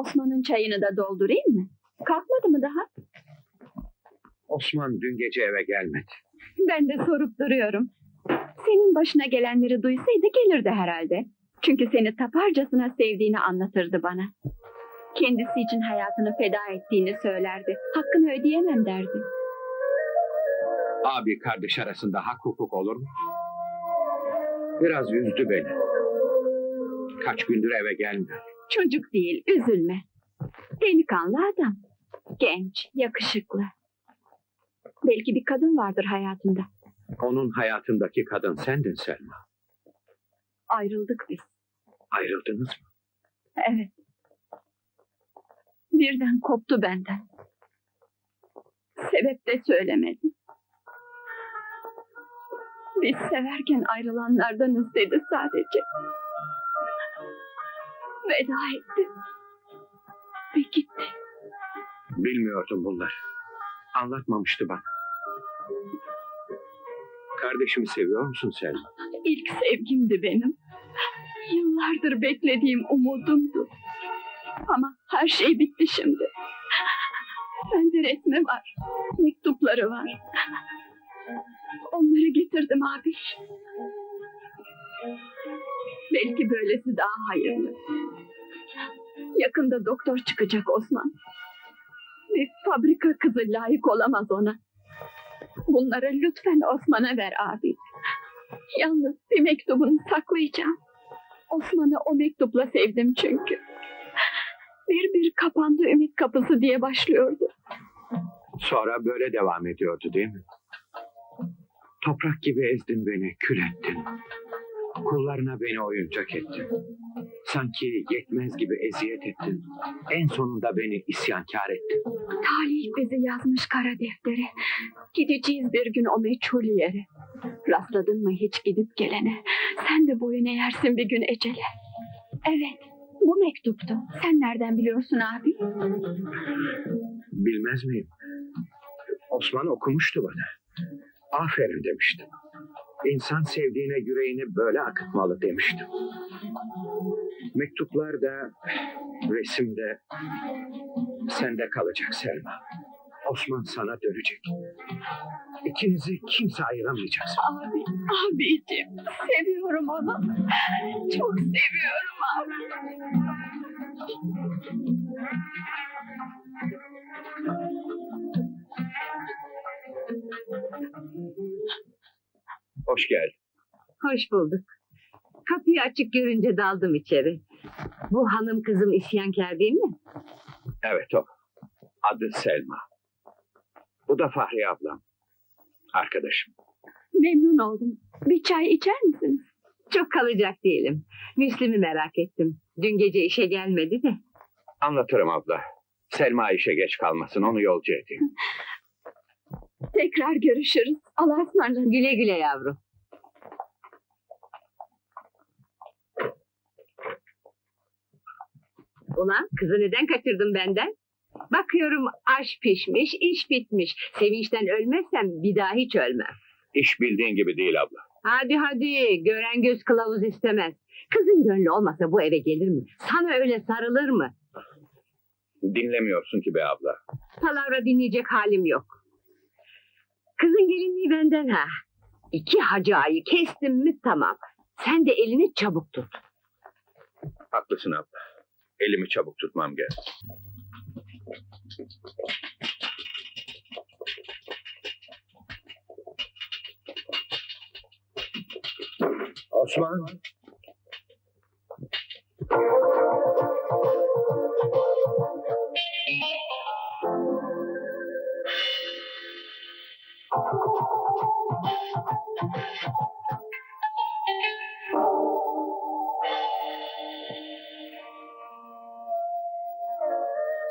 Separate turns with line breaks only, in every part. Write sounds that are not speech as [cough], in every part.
Osman'ın çayını da doldurayım mı? Kalkmadı mı daha?
Osman dün gece eve gelmedi.
Ben de sorup duruyorum. Senin başına gelenleri duysaydı gelirdi herhalde. Çünkü seni taparcasına sevdiğini anlatırdı bana. Kendisi için hayatını feda ettiğini söylerdi. Hakkını ödeyemem derdi.
Abi kardeş arasında hak hukuk olur mu? Biraz üzdü beni. Kaç gündür eve gelmiyor.
Çocuk değil, üzülme. Delikanlı adam. Genç, yakışıklı. Belki bir kadın vardır hayatında.
Onun hayatındaki kadın sendin Selma.
Ayrıldık biz.
Ayrıldınız mı?
Evet. Birden koptu benden. Sebep de söylemedi. Biz severken ayrılanlardanız dedi sadece. Veda etti. Ve gitti.
Bilmiyordum bunları. Anlatmamıştı bana. Kardeşimi seviyor musun Selma?
İlk sevgimdi benim. Yıllardır beklediğim umudumdu. Ama her şey bitti şimdi. Bende resmi var. Mektupları var. Onları getirdim abi. Belki böylesi daha hayırlı. Yakında doktor çıkacak Osman. Bir fabrika kızı layık olamaz ona. Bunları lütfen Osman'a ver abi. Yalnız bir mektubunu saklayacağım. Osman'ı o mektupla sevdim çünkü. Bir bir kapandı ümit kapısı diye başlıyordu.
Sonra böyle devam ediyordu değil mi? Toprak gibi ezdin beni, kül ettin. Kullarına beni oyuncak ettin. Sanki yetmez gibi eziyet ettin. En sonunda beni isyankar ettin.
Talih bizi yazmış kara deftere. Gideceğiz bir gün o meçhul yere. Rastladın mı hiç gidip gelene? Sen de boyun eğersin bir gün ecele. Evet, bu mektuptu. Sen nereden biliyorsun abi?
Bilmez miyim? Osman okumuştu bana. Aferin demişti. İnsan sevdiğine yüreğini böyle akıtmalı demiştim. Mektuplarda, resimde sende kalacak Selma. Osman sana dönecek. İkinizi kimse ayıramayacak.
Abi, abicim. Seviyorum onu. Çok seviyorum abi.
Hoş geldin.
Hoş bulduk. Kapıyı açık görünce daldım içeri. Bu hanım kızım isyankar değil mi?
Evet o. Adı Selma. Bu da Fahriye ablam. Arkadaşım.
Memnun oldum. Bir çay içer misiniz?
Çok kalacak değilim. Müslim'i merak ettim. Dün gece işe gelmedi de.
Anlatırım abla. Selma işe geç kalmasın onu yolcu edeyim. [laughs]
Tekrar görüşürüz. Allah'a ısmarladık.
Güle güle yavrum. Ulan kızı neden kaçırdın benden? Bakıyorum aş pişmiş, iş bitmiş. Sevinçten ölmezsem bir daha hiç ölmem.
İş bildiğin gibi değil abla.
Hadi hadi, gören göz kılavuz istemez. Kızın gönlü olmasa bu eve gelir mi? Sana öyle sarılır mı?
Dinlemiyorsun ki be abla.
Palavra dinleyecek halim yok. Kızın gelinliği benden ha. İki hacı ayı kestim mi tamam. Sen de elini çabuk tut.
Haklısın abla. Elimi çabuk tutmam gerek. Osman.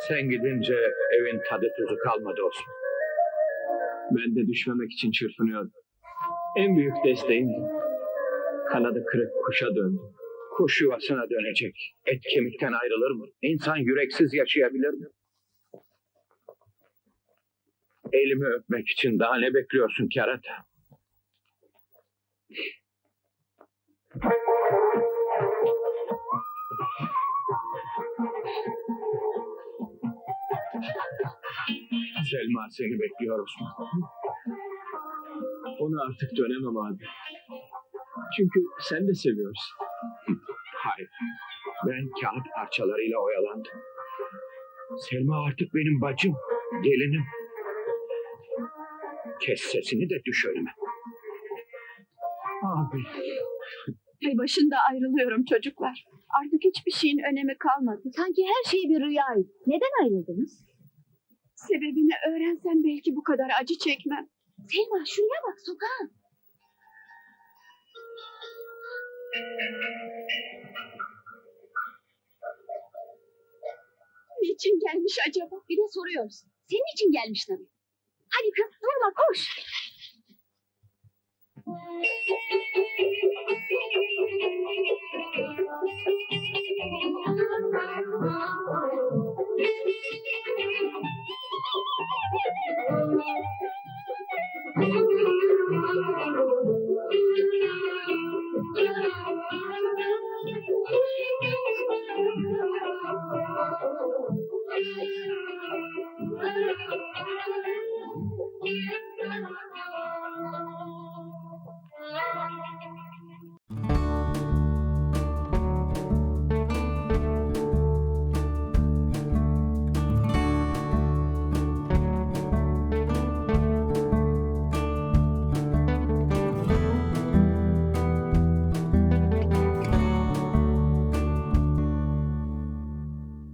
Sen gidince evin tadı tuzu kalmadı Osman.
Ben de düşmemek için çırpınıyordum. En büyük desteğimdi. Kanadı kırık kuşa döndüm.
Kuş yuvasına dönecek. Et kemikten ayrılır mı? İnsan yüreksiz yaşayabilir mi? Elimi öpmek için daha ne bekliyorsun kerata?
Selma seni bekliyor Osman. Ona artık dönemem abi. Çünkü sen de seviyorsun.
Hayır. Ben kağıt parçalarıyla oyalandım. Selma artık benim bacım, gelinim. Kes sesini de düş önüme. Abi.
Ay başında ayrılıyorum çocuklar. Artık hiçbir şeyin önemi kalmadı.
Sanki her şey bir rüyaydı. Neden ayrıldınız?
Sebebini öğrensem belki bu kadar acı çekmem.
Selma şuraya bak sokağa.
Niçin gelmiş acaba?
Bir de soruyorsun. Senin için gelmiş tabii. Hadi kız durma koş. Thank.